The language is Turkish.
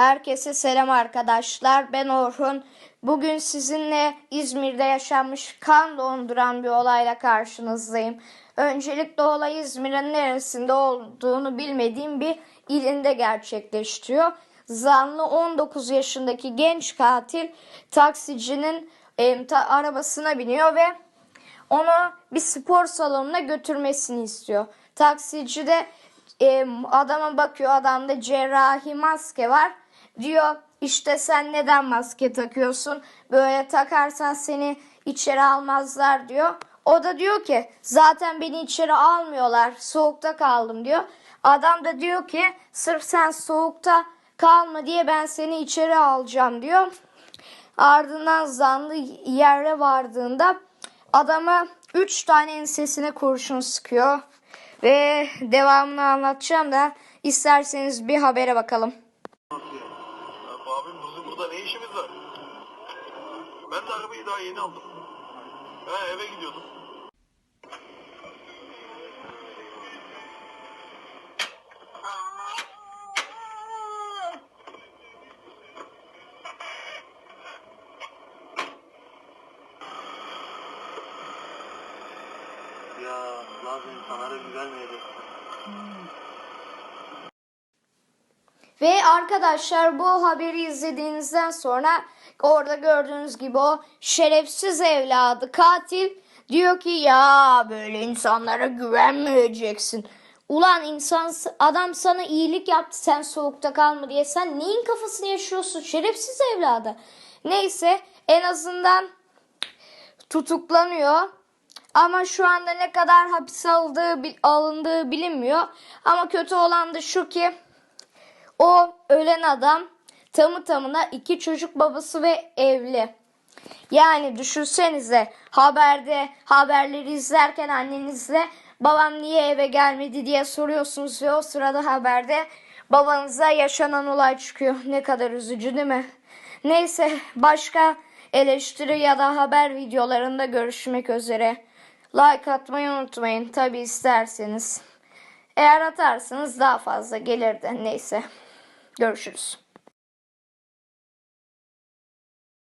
Herkese selam arkadaşlar. Ben Orhun. Bugün sizinle İzmir'de yaşanmış kan donduran bir olayla karşınızdayım. Öncelikle olay İzmir'in neresinde olduğunu bilmediğim bir ilinde gerçekleşiyor. Zanlı 19 yaşındaki genç katil taksicinin em, ta- arabasına biniyor ve onu bir spor salonuna götürmesini istiyor. Taksici de e, adama bakıyor adamda cerrahi maske var. Diyor işte sen neden maske takıyorsun? Böyle takarsan seni içeri almazlar diyor. O da diyor ki zaten beni içeri almıyorlar. Soğukta kaldım diyor. Adam da diyor ki sırf sen soğukta kalma diye ben seni içeri alacağım diyor. Ardından zanlı yere vardığında adama 3 tane ensesine kurşun sıkıyor. Ve devamını anlatacağım da isterseniz bir habere bakalım. Abim bizim burada ne işimiz var? Ben de arabayı daha yeni aldım. He eve gidiyordum. Ya bazı insanlara güvenmeyecek. Ve arkadaşlar bu haberi izlediğinizden sonra orada gördüğünüz gibi o şerefsiz evladı katil diyor ki ya böyle insanlara güvenmeyeceksin. Ulan insan adam sana iyilik yaptı sen soğukta kalma diye sen neyin kafasını yaşıyorsun şerefsiz evladı. Neyse en azından tutuklanıyor. Ama şu anda ne kadar hapse aldığı, alındığı bilinmiyor. Ama kötü olan da şu ki o ölen adam tamı tamına iki çocuk babası ve evli. Yani düşünsenize haberde haberleri izlerken annenizle babam niye eve gelmedi diye soruyorsunuz ve o sırada haberde babanıza yaşanan olay çıkıyor. Ne kadar üzücü değil mi? Neyse başka eleştiri ya da haber videolarında görüşmek üzere. Like atmayı unutmayın tabi isterseniz. Eğer atarsanız daha fazla gelir de neyse. Görüşürüz.